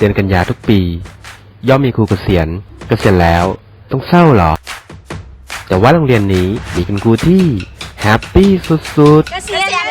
เดือนกันยาทุกปี ย่อมมีครูเกษียณ เกษียณแล้ว ต้องเศร้าหรอ แต่ว่าโรงเรียนนี้มีคุณครูที่แฮปปี้สุดๆ เกษียณ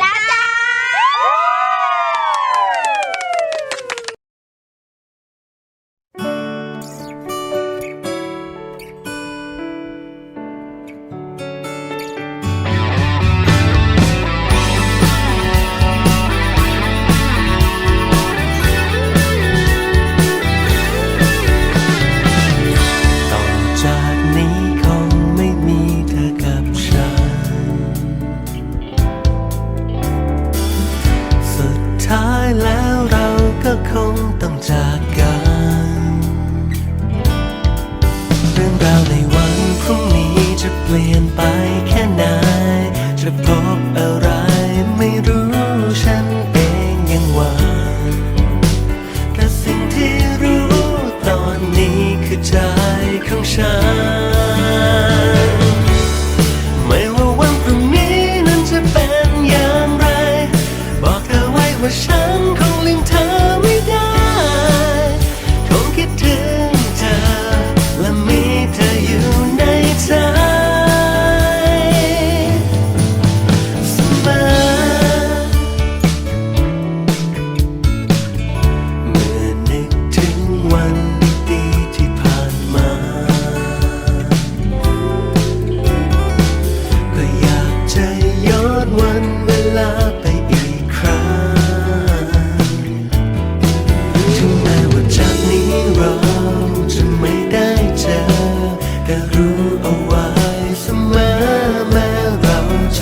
จากกัน เรื่องราวในวันพรุ่งนี้จะเปลี่ยนไปแค่ไหน จะพบอะไร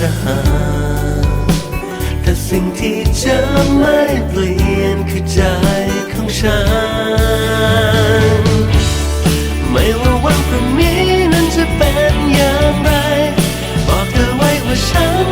จะหา แต่สิ่งที่จะไม่เปลี่ยนคือใจของฉัน ไม่ว่าวันพรุ่งนี้นั้นจะเป็นอย่างไร บอกเธอไว้ว่าฉัน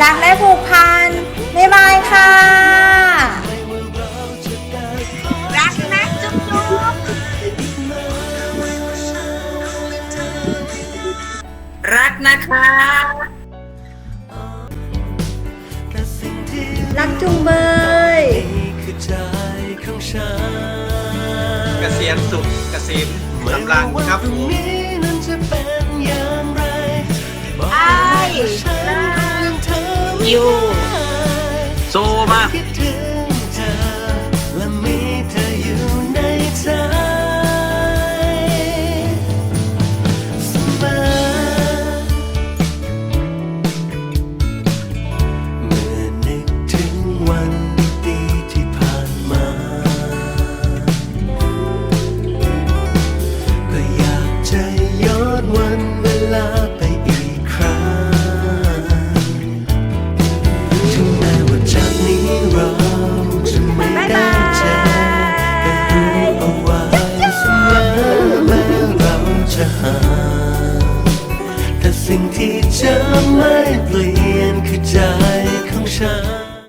รักและผูกพันบ๊ายบายค่ะ รักนะจุ๊บจุ๊บรักนะคะ รักจุงเบยเกษียณสุขเกษมสำรังครับผมไอ you. So much